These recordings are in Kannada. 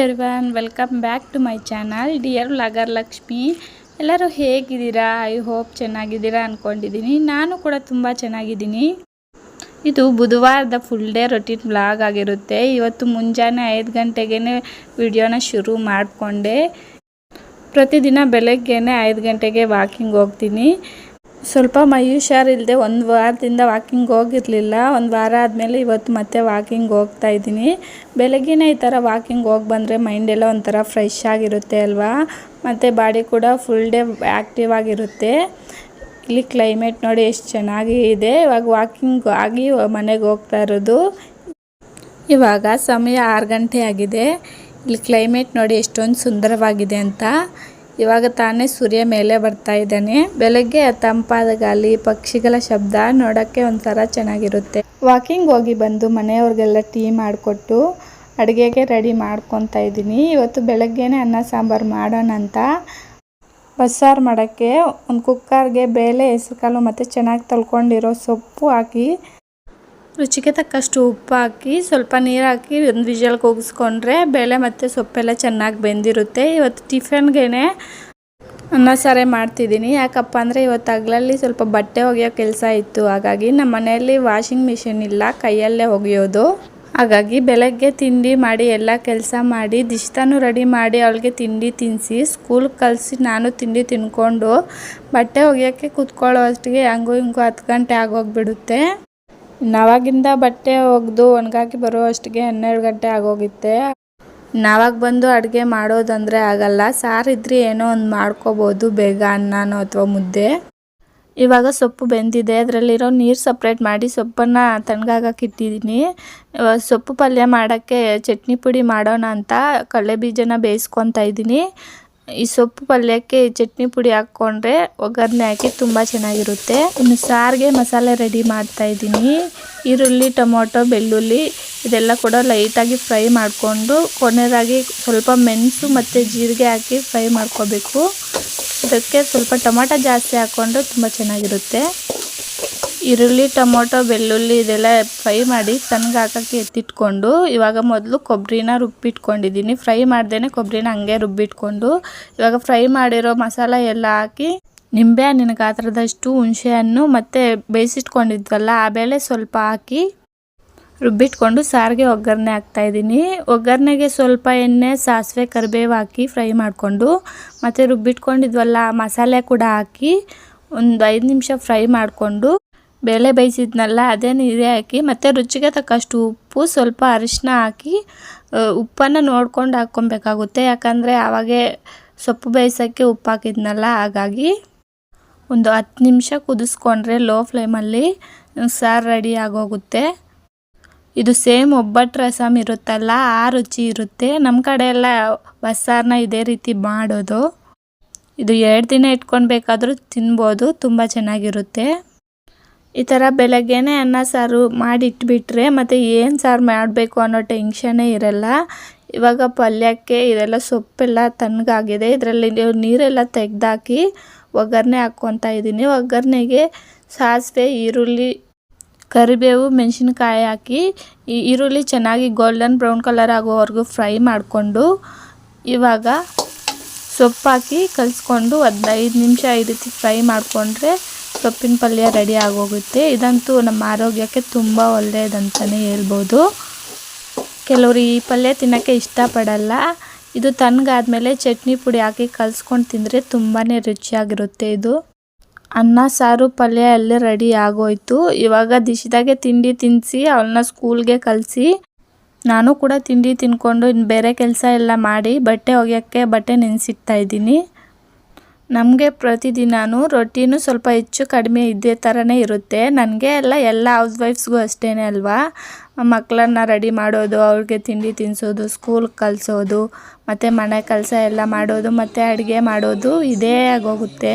Everyone welcome back to my channel dear vlogger Lakshmi ಎಲ್ಲರೂ ಹೇಗಿದ್ದೀರಾ? ಐ ಹೋಪ್ ಚೆನ್ನಾಗಿದ್ದೀರಾ ಅಂದ್ಕೊಂಡಿದ್ದೀನಿ ನಾನು ಕೂಡ ತುಂಬ ಚೆನ್ನಾಗಿದ್ದೀನಿ. ಇದು ಬುಧವಾರದ ಫುಲ್ ಡೇ ರೊಟೀನ್ ಬ್ಲಾಗ್ ಆಗಿರುತ್ತೆ. ಇವತ್ತು ಮುಂಜಾನೆ ಐದು ಗಂಟೆಗೇ ವಿಡಿಯೋನ ಶುರು ಮಾಡಿಕೊಂಡೆ. ಪ್ರತಿದಿನ ಬೆಳಗ್ಗೆನೆ ಐದು ಗಂಟೆಗೆ ವಾಕಿಂಗ್ ಹೋಗ್ತೀನಿ. ಸ್ವಲ್ಪ ಮೈ ಹುಷಾರಿಲ್ಲದೆ ಒಂದು ವಾರದಿಂದ ವಾಕಿಂಗ್ ಹೋಗಿರಲಿಲ್ಲ. ಒಂದು ವಾರ ಆದಮೇಲೆ ಇವತ್ತು ಮತ್ತೆ ವಾಕಿಂಗ್ ಹೋಗ್ತಾ ಇದ್ದೀನಿ. ಬೆಳಗ್ಗೆನೇ ಈ ಥರ ವಾಕಿಂಗ್ ಹೋಗಿ ಬಂದರೆ ಮೈಂಡೆಲ್ಲ ಒಂಥರ ಫ್ರೆಶ್ ಆಗಿರುತ್ತೆ ಅಲ್ವಾ? ಮತ್ತು ಬಾಡಿ ಕೂಡ ಫುಲ್ ಡೇ ಆ್ಯಕ್ಟಿವ್ ಆಗಿರುತ್ತೆ. ಇಲ್ಲಿ ಕ್ಲೈಮೇಟ್ ನೋಡಿ ಎಷ್ಟು ಚೆನ್ನಾಗಿ ಇದೆ. ಇವಾಗ ವಾಕಿಂಗ್ ಆಗಿ ಮನೆಗೆ ಹೋಗ್ತಾ ಇರೋದು. ಇವಾಗ ಸಮಯ ಆರು ಗಂಟೆ ಆಗಿದೆ. ಇಲ್ಲಿ ಕ್ಲೈಮೇಟ್ ನೋಡಿ ಎಷ್ಟೊಂದು ಸುಂದರವಾಗಿದೆ ಅಂತ. ಇವಾಗ ತಾನೇ ಸೂರ್ಯ ಮೇಲೆ ಬರ್ತಾ ಇದ್ದಾನೆ. ಬೆಳಗ್ಗೆ ತಂಪಾದ ಗಾಳಿ, ಪಕ್ಷಿಗಳ ಶಬ್ದ ನೋಡೋಕ್ಕೆ ಒಂಥರ ಚೆನ್ನಾಗಿರುತ್ತೆ. ವಾಕಿಂಗ್ ಹೋಗಿ ಬಂದು ಮನೆಯವ್ರಿಗೆಲ್ಲ ಟೀ ಮಾಡಿಕೊಟ್ಟು ಅಡುಗೆಗೆ ರೆಡಿ ಮಾಡ್ಕೊತಾ ಇದ್ದೀನಿ. ಇವತ್ತು ಬೆಳಗ್ಗೆನೇ ಅನ್ನ ಸಾಂಬಾರು ಮಾಡೋಣ ಅಂತ. ಬಸ್ಸಾರು ಮಾಡೋಕ್ಕೆ ಒಂದು ಕುಕ್ಕರ್ಗೆ ಬೇಳೆ, ಹೆಸರುಕಾಳು ಮತ್ತು ಚೆನ್ನಾಗಿ ತೊಳ್ಕೊಂಡಿರೋ ಸೊಪ್ಪು ಹಾಕಿ ರುಚಿಗೆ ತಕ್ಕಷ್ಟು ಉಪ್ಪು ಹಾಕಿ, ಸ್ವಲ್ಪ ನೀರು ಹಾಕಿ ಒಂದು ವಿಜಲ್ ಕೂಗಿಸ್ಕೊಂಡ್ರೆ ಬೇಳೆ ಮತ್ತು ಸೊಪ್ಪೆಲ್ಲ ಚೆನ್ನಾಗಿ ಬೆಂದಿರುತ್ತೆ. ಇವತ್ತು ಟಿಫನ್ಗೆ ಅನ್ನ ಸಾರೆ ಮಾಡ್ತಿದ್ದೀನಿ. ಯಾಕಪ್ಪ ಅಂದರೆ ಇವತ್ತು ಹಗ್ಲಲ್ಲಿ ಸ್ವಲ್ಪ ಬಟ್ಟೆ ಒಗೆಯೋ ಕೆಲಸ ಇತ್ತು. ಹಾಗಾಗಿ ನಮ್ಮ ಮನೆಯಲ್ಲಿ ವಾಷಿಂಗ್ ಮಿಷಿನ್ ಇಲ್ಲ, ಕೈಯಲ್ಲೇ ಒಗೆಯೋದು. ಹಾಗಾಗಿ ಬೆಳಗ್ಗೆ ತಿಂಡಿ ಮಾಡಿ, ಎಲ್ಲ ಕೆಲಸ ಮಾಡಿ, ದಿಷ್ಟಾನು ರೆಡಿ ಮಾಡಿ ಅವಳಿಗೆ ತಿಂಡಿ ತಿನ್ನಿಸಿ ಸ್ಕೂಲ್ಗೆ ಕಲಿಸಿ ನಾನು ತಿಂಡಿ ತಿನ್ಕೊಂಡು ಬಟ್ಟೆ ಒಗೆಯೋಕ್ಕೆ ಕೂತ್ಕೊಳ್ಳೋ ಅಷ್ಟಿಗೆ ಹಂಗೂ ಹಿಂಗೂ ಹತ್ತು ಗಂಟೆ ಆಗೋಗ್ಬಿಡುತ್ತೆ. ನಾವಾಗಿಂದ ಬಟ್ಟೆ ಒಗೆದು ಒಣಗಾಕಿ ಬರೋ ಅಷ್ಟಿಗೆ ಹನ್ನೆರಡು ಗಂಟೆ ಆಗೋಗಿತ್ತೆ. ನಾವಾಗ ಬಂದು ಅಡುಗೆ ಮಾಡೋದಂದರೆ ಆಗಲ್ಲ. ಸಾರಿದ್ರೆ ಏನೋ ಒಂದು ಮಾಡ್ಕೋಬೋದು, ಬೇಗ ಅನ್ನನೋ ಅಥವಾ ಮುದ್ದೆ. ಇವಾಗ ಸೊಪ್ಪು ಬೆಂದಿದೆ. ಅದರಲ್ಲಿರೋ ನೀರು ಸಪ್ರೇಟ್ ಮಾಡಿ ಸೊಪ್ಪನ್ನು ತಣ್ಣಗಾಗಕ್ಕೆ ಇಟ್ಟಿದ್ದೀನಿ ಸೊಪ್ಪು ಪಲ್ಯ ಮಾಡೋಕ್ಕೆ ಚಟ್ನಿ ಪುಡಿ ಮಾಡೋಣ ಅಂತ ಕಡಲೆ ಬೀಜನ ಬೇಯಿಸ್ಕೊತಾ ಇದ್ದೀನಿ. ಈ ಸೊಪ್ಪು ಪಲ್ಯಕ್ಕೆ ಚಟ್ನಿ ಪುಡಿ ಹಾಕ್ಕೊಂಡ್ರೆ ಒಗ್ಗರಣೆ ಹಾಕಿ ತುಂಬ ಚೆನ್ನಾಗಿರುತ್ತೆ. ಇನ್ನು ಸಾರಿಗೆ ಮಸಾಲೆ ರೆಡಿ ಮಾಡ್ತಾ ಇದ್ದೀನಿ. ಈರುಳ್ಳಿ, ಟೊಮೊಟೊ, ಬೆಳ್ಳುಳ್ಳಿ ಇದೆಲ್ಲ ಕೂಡ ಲೈಟಾಗಿ ಫ್ರೈ ಮಾಡಿಕೊಂಡು ಕೊನೆಯದಾಗಿ ಸ್ವಲ್ಪ ಮೆಣಸು ಮತ್ತು ಜೀರಿಗೆ ಹಾಕಿ ಫ್ರೈ ಮಾಡ್ಕೋಬೇಕು. ಇದಕ್ಕೆ ಸ್ವಲ್ಪ ಟೊಮೊಟೊ ಜಾಸ್ತಿ ಹಾಕ್ಕೊಂಡ್ರೆ ತುಂಬ ಚೆನ್ನಾಗಿರುತ್ತೆ. ಈರುಳ್ಳಿ, ಟೊಮೊಟೊ, ಬೆಳ್ಳುಳ್ಳಿ ಇದೆಲ್ಲ ಫ್ರೈ ಮಾಡಿ ತಣ್ಣಗೆ ಹಾಕೋಕ್ಕೆ ಎತ್ತಿಟ್ಕೊಂಡು, ಇವಾಗ ಮೊದಲು ಕೊಬ್ಬರಿನ ರುಬ್ಬಿಟ್ಕೊಂಡಿದ್ದೀನಿ ಫ್ರೈ ಮಾಡ್ದೇ ಕೊಬ್ಬರಿನ ಹಂಗೆ ರುಬ್ಬಿಟ್ಕೊಂಡು, ಇವಾಗ ಫ್ರೈ ಮಾಡಿರೋ ಮಸಾಲ ಎಲ್ಲ ಹಾಕಿ, ನಿಂಬೆ ಹಣ್ಣಿನ ಗಾತ್ರದಷ್ಟು ಹುಣಸೆ ಹಣ್ಣು ಮತ್ತು ಬೇಯಿಸಿಟ್ಕೊಂಡಿದ್ವಲ್ಲ, ಆ ಬೇಳೆ ಸ್ವಲ್ಪ ಹಾಕಿ ರುಬ್ಬಿಟ್ಕೊಂಡು ಸಾರಿಗೆ ಒಗ್ಗರಣೆ ಹಾಕ್ತಾಯಿದ್ದೀನಿ ಒಗ್ಗರಣೆಗೆ ಸ್ವಲ್ಪ ಎಣ್ಣೆ, ಸಾಸಿವೆ, ಕರಿಬೇವು ಹಾಕಿ ಫ್ರೈ ಮಾಡಿಕೊಂಡು, ಮತ್ತು ರುಬ್ಬಿಟ್ಕೊಂಡಿದ್ವಲ್ಲ ಮಸಾಲೆ ಕೂಡ ಹಾಕಿ ಒಂದು ಐದು ನಿಮಿಷ ಫ್ರೈ ಮಾಡಿಕೊಂಡು ಬೇಳೆ ಬೇಯಿಸಿದ್ನಲ್ಲ ಅದೇ ನೀರೇ ಹಾಕಿ, ಮತ್ತು ರುಚಿಗೆ ತಕ್ಕಷ್ಟು ಉಪ್ಪು, ಸ್ವಲ್ಪ ಅರಿಶಿನ ಹಾಕಿ ಉಪ್ಪನ್ನು ನೋಡ್ಕೊಂಡು ಹಾಕ್ಕೊಬೇಕಾಗುತ್ತೆ. ಯಾಕಂದರೆ ಆವಾಗೇ ಸೊಪ್ಪು ಬೇಯಿಸೋಕ್ಕೆ ಉಪ್ಪು ಹಾಕಿದ್ನಲ್ಲ, ಹಾಗಾಗಿ ಒಂದು ಹತ್ತು ನಿಮಿಷ ಕುದಿಸ್ಕೊಂಡ್ರೆ ಲೋ ಫ್ಲೇಮಲ್ಲಿ ಸಾರು ರೆಡಿ ಆಗೋಗುತ್ತೆ. ಇದು ಸೇಮ್ ಒಬ್ಬಟ್ಟು ರಸಮ್ ಇರುತ್ತಲ್ಲ, ಆ ರುಚಿ ಇರುತ್ತೆ. ನಮ್ಮ ಕಡೆ ಎಲ್ಲ ಬಸ್ಸಾರನ್ನ ಇದೇ ರೀತಿ ಮಾಡೋದು. ಇದು ಎರಡು ದಿನ ಇಟ್ಕೊಳ್ಬೇಕಾದ್ರೂ ಬೇಕಾದರೂ ತಿನ್ಬೋದು, ತುಂಬ ಚೆನ್ನಾಗಿರುತ್ತೆ. ಈ ಥರ ಬೆಳಗ್ಗೆನೇ ಅನ್ನ ಸಾರು ಮಾಡಿಟ್ಬಿಟ್ರೆ ಮತ್ತು ಏನು ಸಾರು ಮಾಡಬೇಕು ಅನ್ನೋ ಟೆನ್ಷನ್ನೇ ಇರಲ್ಲ. ಇವಾಗ ಪಲ್ಯಕ್ಕೆ ಇದೆಲ್ಲ ಸೊಪ್ಪೆಲ್ಲ ತಣ್ಣಗಾಗಿದೆ. ಇದರಲ್ಲಿ ನೀರೆಲ್ಲ ತೆಗೆದಾಕಿ ಒಗ್ಗರಣೆ ಹಾಕ್ಕೊತಾ ಇದ್ದೀನಿ. ಒಗ್ಗರಣೆಗೆ ಸಾಸಿವೆ, ಈರುಳ್ಳಿ, ಕರಿಬೇವು, ಮೆಣಸಿನ್ಕಾಯಿ ಹಾಕಿ ಈ ಈರುಳ್ಳಿ ಚೆನ್ನಾಗಿ ಗೋಲ್ಡನ್ ಬ್ರೌನ್ ಕಲರ್ ಆಗೋವರೆಗೂ ಫ್ರೈ ಮಾಡಿಕೊಂಡು ಇವಾಗ ಸೊಪ್ಪು ಹಾಕಿ ಕಲಿಸ್ಕೊಂಡು ನಿಮಿಷ ಈ ರೀತಿ ಫ್ರೈ ಮಾಡಿಕೊಂಡ್ರೆ ಸೊಪ್ಪಿನ ಪಲ್ಯ ರೆಡಿ ಆಗೋಗುತ್ತೆ. ಇದಂತೂ ನಮ್ಮ ಆರೋಗ್ಯಕ್ಕೆ ತುಂಬ ಒಳ್ಳೆಯದಂತಲೇ ಹೇಳ್ಬೋದು. ಕೆಲವರು ಈ ಪಲ್ಯ ತಿನ್ನೋಕ್ಕೆ ಇಷ್ಟಪಡಲ್ಲ. ಇದು ತಣ್ಣಗಾದ್ಮೇಲೆ ಚಟ್ನಿ ಪುಡಿ ಹಾಕಿ ಕಲಿಸ್ಕೊಂಡು ತಿಂದರೆ ತುಂಬಾ ರುಚಿಯಾಗಿರುತ್ತೆ ಇದು. ಅನ್ನ, ಸಾರು, ಪಲ್ಯ ಎಲ್ಲ ರೆಡಿ ಆಗೋಯ್ತು. ಇವಾಗ ದಿಶಿದಾಗೆ ತಿಂಡಿ ತಿನ್ನಿಸಿ ಅವಳನ್ನ ಸ್ಕೂಲ್ಗೆ ಕಳಿಸಿ ನಾನು ಕೂಡ ತಿಂಡಿ ತಿನ್ಕೊಂಡು ಇನ್ನು ಬೇರೆ ಕೆಲಸ ಎಲ್ಲ ಮಾಡಿ ಬಟ್ಟೆ ಒಗೆಯೋಕ್ಕೆ ಬಟ್ಟೆ ನೆನೆಸಿಡ್ತಾ ಇದ್ದೀನಿ. ನಮಗೆ ಪ್ರತಿದಿನವೂ ರೊಟ್ಟಿನೂ ಸ್ವಲ್ಪ ಹೆಚ್ಚು ಕಡಿಮೆ ಇದ್ದೇ ಥರನೇ ಇರುತ್ತೆ. ನನಗೆ ಎಲ್ಲ ಎಲ್ಲ ಹೌಸ್ ವೈಫ್ಸ್ಗೂ ಅಷ್ಟೇ ಅಲ್ವಾ? ಮಕ್ಕಳನ್ನ ರೆಡಿ ಮಾಡೋದು ಅವ್ರಿಗೆ ತಿಂಡಿ ತಿನ್ನಿಸೋದು ಸ್ಕೂಲ್ಗೆ ಕಲಿಸೋದು, ಮತ್ತು ಮನೆ ಕೆಲಸ ಎಲ್ಲ ಮಾಡೋದು, ಮತ್ತು ಅಡುಗೆ ಮಾಡೋದು ಇದೇ ಆಗೋಗುತ್ತೆ.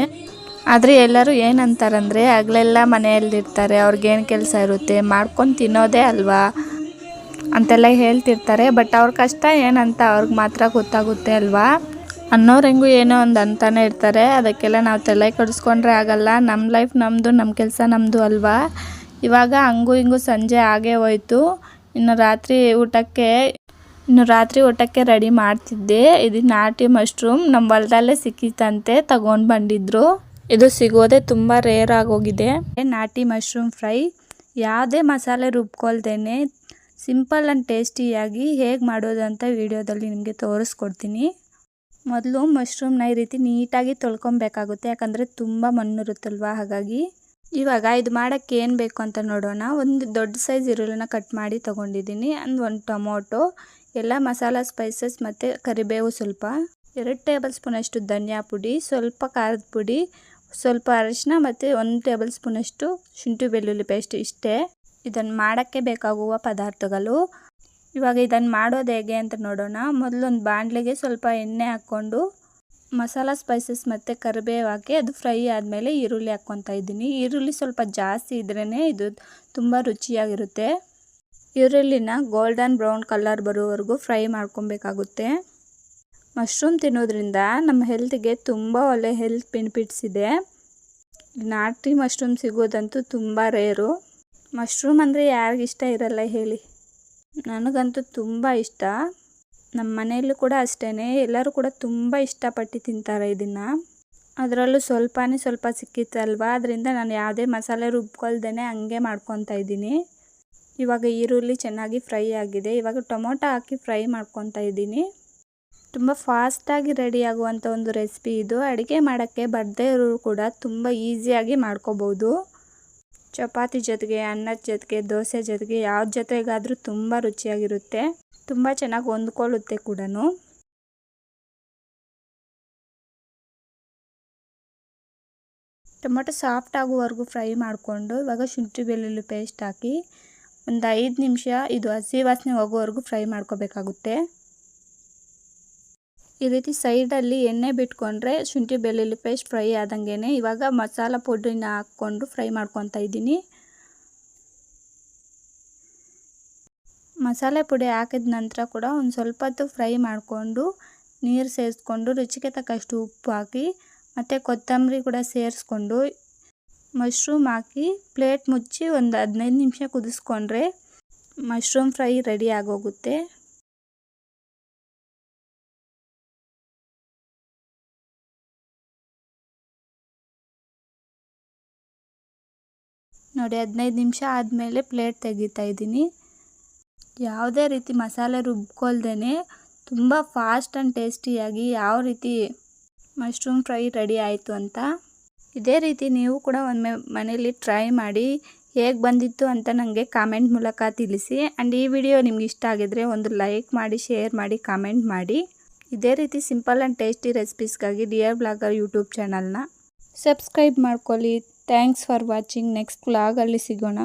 ಆದರೆ ಎಲ್ಲರೂ ಏನಂತಾರಂದರೆ, ಹಗಲೆಲ್ಲ ಮನೆಯಲ್ಲಿರ್ತಾರೆ ಅವ್ರಿಗೇನು ಕೆಲಸ ಇರುತ್ತೆ, ಮಾಡ್ಕೊಂಡು ತಿನ್ನೋದೇ ಅಲ್ವಾ? ಅಂತೆಲ್ಲ ಹೇಳ್ತಿರ್ತಾರೆ, ಬಟ್ ಅವ್ರ ಕಷ್ಟ ಏನಂತ ಅವ್ರಿಗೆ ಮಾತ್ರ ಗೊತ್ತಾಗುತ್ತೆ ಅಲ್ವಾ? ಅನ್ನೋರು ಏನೋ ಒಂದು ಅಂತಾನೆ ಇರ್ತಾರೆ. ಅದಕ್ಕೆಲ್ಲ ನಾವು ತಲೆ ಕೆಡಿಸ್ಕೊಂಡ್ರೆ ಆಗಲ್ಲ. ನಮ್ಮ ಲೈಫ್ ನಮ್ಮದು ನಮ್ಮ ಕೆಲಸ ನಮ್ಮದು ಅಲ್ವಾ? ಇವಾಗ ಹಂಗೂ ಹಿಂಗೂ ಸಂಜೆ ಆಗೇ ಹೋಯ್ತು. ಇನ್ನು ರಾತ್ರಿ ಊಟಕ್ಕೆ, ಇನ್ನು ರಾತ್ರಿ ಊಟಕ್ಕೆ ರೆಡಿ ಮಾಡ್ತಿದ್ದೆ. ಇದು ನಾಟಿ ಮಶ್ರೂಮ್ ನಮ್ಮ ಹೊಲದಲ್ಲೇ ಸಿಕ್ಕಿತ್ತಂತೆ ತಗೊಂಡು ಬಂದಿದ್ರು. ಇದು ಸಿಗೋದೇ ತುಂಬ ರೇರ್ ಆಗೋಗಿದೆ. ನಾಟಿ ಮಶ್ರೂಮ್ ಫ್ರೈ ಯಾವುದೇ ಮಸಾಲೆ ರುಬ್ಕೊಳ್ದೇನೆ ಸಿಂಪಲ್ ಆ್ಯಂಡ್ ಟೇಸ್ಟಿಯಾಗಿ ಹೇಗೆ ಮಾಡೋದು ಅಂತ ವಿಡಿಯೋದಲ್ಲಿ ನಿಮಗೆ ತೋರಿಸ್ಕೊಡ್ತೀನಿ. ಮೊದಲು ಮಶ್ರೂಮ್ನ ಈ ರೀತಿ ನೀಟಾಗಿ ತೊಳ್ಕೊಬೇಕಾಗುತ್ತೆ. ಯಾಕಂದರೆ ತುಂಬ ಮಣ್ಣಿರುತ್ತಲ್ವ ಹಾಗಾಗಿ ಇವಾಗ ಇದು ಮಾಡೋಕ್ಕೆ ಏನು ಬೇಕು ಅಂತ ನೋಡೋಣ. ಒಂದು ದೊಡ್ಡ ಸೈಜ್ ಈರುಳ್ಳಿನ ಕಟ್ ಮಾಡಿ ತೊಗೊಂಡಿದ್ದೀನಿ. ಅಂದ್ ಒಂದು ಟೊಮೊಟೊ, ಎಲ್ಲ ಮಸಾಲ ಸ್ಪೈಸಸ್ ಮತ್ತು ಕರಿಬೇವು ಸ್ವಲ್ಪ. ಎರಡು ಟೇಬಲ್ ಸ್ಪೂನಷ್ಟು ಧನಿಯಾ ಪುಡಿ, ಸ್ವಲ್ಪ ಖಾರದ ಪುಡಿ, ಸ್ವಲ್ಪ ಅರಿಶಿನ ಮತ್ತು ಒಂದು ಟೇಬಲ್ ಸ್ಪೂನಷ್ಟು ಶುಂಠಿ ಬೆಳ್ಳುಳ್ಳಿ ಪೇಸ್ಟ್ ಇಷ್ಟೇ. ಇದನ್ನು ಮಾಡೋಕ್ಕೆ ಬೇಕಾಗುವ ಪದಾರ್ಥಗಳು ಇವಾಗ ಇದನ್ನು ಮಾಡೋದು ಹೇಗೆ ಅಂತ ನೋಡೋಣ. ಮೊದಲೊಂದು ಬಾಣಲೆಗೆ ಸ್ವಲ್ಪ ಎಣ್ಣೆ ಹಾಕ್ಕೊಂಡು ಮಸಾಲ ಸ್ಪೈಸಸ್ ಮತ್ತು ಕರಿಬೇವು ಹಾಕಿ ಅದು ಫ್ರೈ ಆದಮೇಲೆ ಈರುಳ್ಳಿ ಹಾಕ್ಕೊತಾ ಇದ್ದೀನಿ. ಈರುಳ್ಳಿ ಸ್ವಲ್ಪ ಜಾಸ್ತಿ ಇದ್ರೇ ಇದು ತುಂಬ ರುಚಿಯಾಗಿರುತ್ತೆ. ಈರುಳ್ಳಿನ ಗೋಲ್ಡನ್ ಬ್ರೌನ್ ಕಲರ್ ಬರೋವರೆಗೂ ಫ್ರೈ ಮಾಡ್ಕೊಬೇಕಾಗುತ್ತೆ. ಮಶ್ರೂಮ್ ತಿನ್ನೋದ್ರಿಂದ ನಮ್ಮ ಹೆಲ್ತಿಗೆ ತುಂಬ ಒಳ್ಳೆ ಹೆಲ್ತ್ ಬೆನಿಫಿಟ್ಸ್ ಇದೆ. ನಾಟಿ ಮಶ್ರೂಮ್ ಸಿಗೋದಂತೂ ತುಂಬ ರೇರು ಮಶ್ರೂಮ್ ಅಂದರೆ ಯಾರಿಗಿಷ್ಟ ಇರಲ್ಲ ಹೇಳಿ. ನನಗಂತೂ ತುಂಬ ಇಷ್ಟ. ನಮ್ಮ ಮನೆಯಲ್ಲೂ ಕೂಡ ಅಷ್ಟೇ ಎಲ್ಲರೂ ಕೂಡ ತುಂಬ ಇಷ್ಟಪಟ್ಟು ತಿಂತಾರೆ ಇದನ್ನು. ಅದರಲ್ಲೂ ಸ್ವಲ್ಪನೇ ಸ್ವಲ್ಪ ಸಿಕ್ಕಿತ್ತಲ್ವ? ಅದರಿಂದ ನಾನು ಯಾವುದೇ ಮಸಾಲೆ ರುಬ್ಕೊಳ್ದೇ ಹಂಗೆ ಮಾಡ್ಕೊತಾ ಇದ್ದೀನಿ. ಇವಾಗ ಈರುಳ್ಳಿ ಚೆನ್ನಾಗಿ ಫ್ರೈ ಆಗಿದೆ. ಇವಾಗ ಟೊಮೊಟೊ ಹಾಕಿ ಫ್ರೈ ಮಾಡ್ಕೊತಾ ಇದ್ದೀನಿ. ತುಂಬ ಫಾಸ್ಟಾಗಿ ರೆಡಿ ಆಗುವಂಥ ಒಂದು ರೆಸಿಪಿ ಇದು. ಅಡುಗೆ ಮಾಡೋಕ್ಕೆ ಬರದೇ ಇರೋರು ಕೂಡ ತುಂಬ ಈಸಿಯಾಗಿ ಮಾಡ್ಕೋಬೋದು. ಚಪಾತಿ ಜೊತೆಗೆ ಅನ್ನದ ಜೊತೆಗೆ, ದೋಸೆ ಜೊತೆಗೆ ಯಾವ ಜೊತೆಗಾದರೂ ತುಂಬ ರುಚಿಯಾಗಿರುತ್ತೆ. ತುಂಬ ಚೆನ್ನಾಗಿ ಹೊಂದ್ಕೊಳ್ಳುತ್ತೆ ಕೂಡ ಟೊಮೊಟೊ ಸಾಫ್ಟ್ ಆಗುವವರೆಗೂ ಫ್ರೈ ಮಾಡಿಕೊಂಡು, ಇವಾಗ ಶುಂಠಿ ಬೆಳ್ಳುಳ್ಳಿ ಪೇಸ್ಟ್ ಹಾಕಿ, ಒಂದು ಐದು ನಿಮಿಷ ಇದು ಹಸಿ ವಾಸನೆ ಹೋಗೋವರೆಗೂ ಫ್ರೈ ಮಾಡ್ಕೋಬೇಕಾಗುತ್ತೆ. ಈ ರೀತಿ ಸೈಡಲ್ಲಿ ಎಣ್ಣೆ ಬಿಟ್ಕೊಂಡ್ರೆ ಶುಂಠಿ, ಬೆಳ್ಳುಳ್ಳಿ ಪೇಸ್ಟ್ ಫ್ರೈ ಆದಂಗೆ ಇವಾಗ ಮಸಾಲ ಪುಡಿನ ಹಾಕ್ಕೊಂಡು ಫ್ರೈ ಮಾಡ್ಕೊತಾ ಇದ್ದೀನಿ. ಮಸಾಲೆ ಪುಡಿ ಹಾಕಿದ ನಂತರ ಕೂಡ ಒಂದು ಸ್ವಲ್ಪ ಹೊತ್ತು ಫ್ರೈ ಮಾಡಿಕೊಂಡು ನೀರು ಸೇರಿಸ್ಕೊಂಡು ರುಚಿಗೆ ತಕ್ಕಷ್ಟು ಉಪ್ಪು ಹಾಕಿ ಮತ್ತು ಕೊತ್ತಂಬರಿ ಕೂಡ ಸೇರಿಸ್ಕೊಂಡು ಮಶ್ರೂಮ್ ಹಾಕಿ ಪ್ಲೇಟ್ ಮುಚ್ಚಿ ಒಂದು ಹದಿನೈದು ನಿಮಿಷ ಕುದಿಸ್ಕೊಂಡ್ರೆ ಮಶ್ರೂಮ್ ಫ್ರೈ ರೆಡಿ ಆಗೋಗುತ್ತೆ. ನೋಡಿ, ಹದಿನೈದು ನಿಮಿಷ ಆದಮೇಲೆ ಪ್ಲೇಟ್ ತೆಗಿತಾ ಇದ್ದೀನಿ. ಯಾವುದೇ ರೀತಿ ಮಸಾಲೆ ರುಬ್ಕೊಳ್ದೇ ತುಂಬ ಫಾಸ್ಟ್ ಆ್ಯಂಡ್ ಟೇಸ್ಟಿಯಾಗಿ ಯಾವ ರೀತಿ ಮಶ್ರೂಮ್ ಫ್ರೈ ರೆಡಿ ಆಯಿತು ಅಂತ ಇದೇ ರೀತಿ ನೀವು ಕೂಡ ಒಮ್ಮೆ ಮನೇಲಿ ಟ್ರೈ ಮಾಡಿ ಹೇಗೆ ಬಂದಿತ್ತು ಅಂತ ನನಗೆ ಕಾಮೆಂಟ್ ಮೂಲಕ ತಿಳಿಸಿ. ಆ್ಯಂಡ್ ಈ ವಿಡಿಯೋ ನಿಮ್ಗೆ ಇಷ್ಟ ಆಗಿದ್ರೆ ಒಂದು ಲೈಕ್ ಮಾಡಿ ಶೇರ್ ಮಾಡಿ ಕಾಮೆಂಟ್ ಮಾಡಿ. ಇದೇ ರೀತಿ ಸಿಂಪಲ್ ಆ್ಯಂಡ್ ಟೇಸ್ಟಿ ರೆಸಿಪೀಸ್ಗಾಗಿ ಡಿಯರ್ ಬ್ಲಾಗರ್ ಯೂಟ್ಯೂಬ್ ಚಾನಲ್ನ ಸಬ್ಸ್ಕ್ರೈಬ್ ಮಾಡ್ಕೊಳ್ಳಿ. ಥ್ಯಾಂಕ್ಸ್ ಫಾರ್ ವಾಚಿಂಗ್ ನೆಕ್ಸ್ಟ್ ವ್ಲಾಗಲ್ಲಿ ಸಿಗೋಣ.